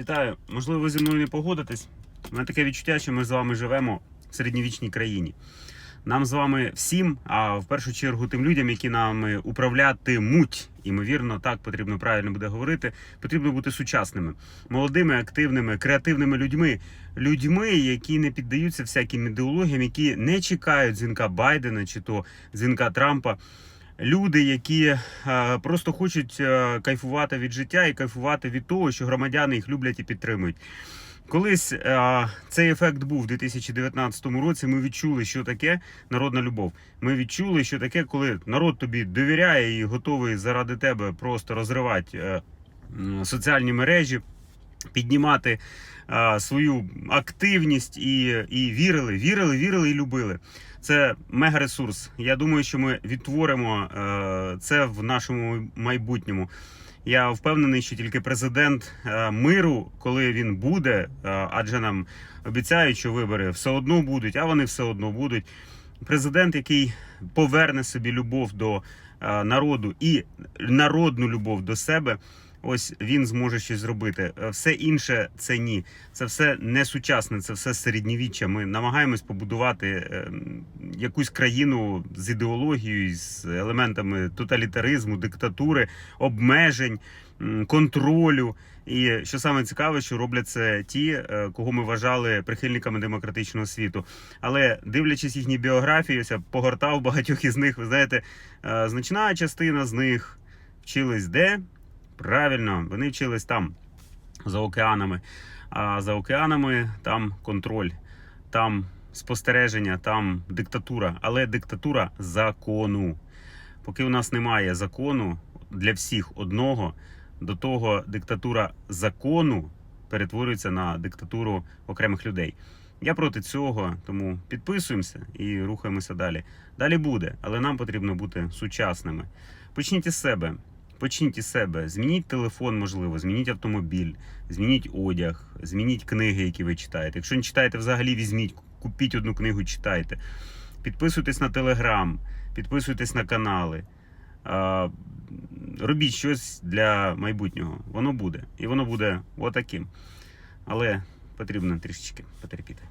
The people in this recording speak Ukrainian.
Вітаю. Можливо, зі мною не погодитесь. У мене таке відчуття, що ми з вами живемо в середньовічній країні. Нам з вами всім, а в першу чергу тим людям, які нами управлятимуть, імовірно, так потрібно правильно буде говорити. Потрібно бути сучасними, молодими, активними, креативними людьми, людьми, які не піддаються всяким ідеологіям, які не чекають дзвінка Байдена чи то дзвінка Трампа. Люди, які е, просто хочуть е, кайфувати від життя і кайфувати від того, що громадяни їх люблять і підтримують. Колись е, цей ефект був у 2019 році. Ми відчули, що таке народна любов. Ми відчули, що таке, коли народ тобі довіряє і готовий заради тебе просто розривати м, соціальні мережі, піднімати е, свою активність і, і вірили, вірили, вірили і любили. Це мегаресурс. Я думаю, що ми відтворимо е, це в нашому майбутньому. Я впевнений, що тільки президент е, миру, коли він буде, адже нам обіцяють, що вибори все одно будуть, а вони все одно будуть. Президент, який поверне собі любов до народу і народну любов до себе. Ось він зможе щось зробити. Е, Все інше це ні. Це все не сучасне, це все середньовіччя. Ми намагаємось побудувати е, якусь країну з ідеологією, з елементами тоталітаризму, диктатури, обмежень, контролю. І що саме цікаве, що роблять це ті, е, кого ми вважали прихильниками демократичного світу. Але дивлячись їхні біографії, я погортав багатьох із них. Ви знаєте, е, значна частина з них вчились де? Правильно, вони вчились там, за океанами. А за океанами там контроль, там спостереження, там диктатура, але диктатура закону. Поки у нас немає закону для всіх одного, до того диктатура закону перетворюється на диктатуру окремих людей. Я проти цього, тому підписуємося і рухаємося далі. Далі буде, але нам потрібно бути сучасними. Почніть із себе. Почніть із себе, змініть телефон, можливо, змініть автомобіль, змініть одяг, змініть книги, які ви читаєте. Якщо не читаєте, взагалі візьміть, купіть одну книгу, читайте. Підписуйтесь на телеграм, підписуйтесь на канали. Робіть щось для майбутнього. Воно буде. І воно буде отаким. Але потрібно трішечки потерпіти.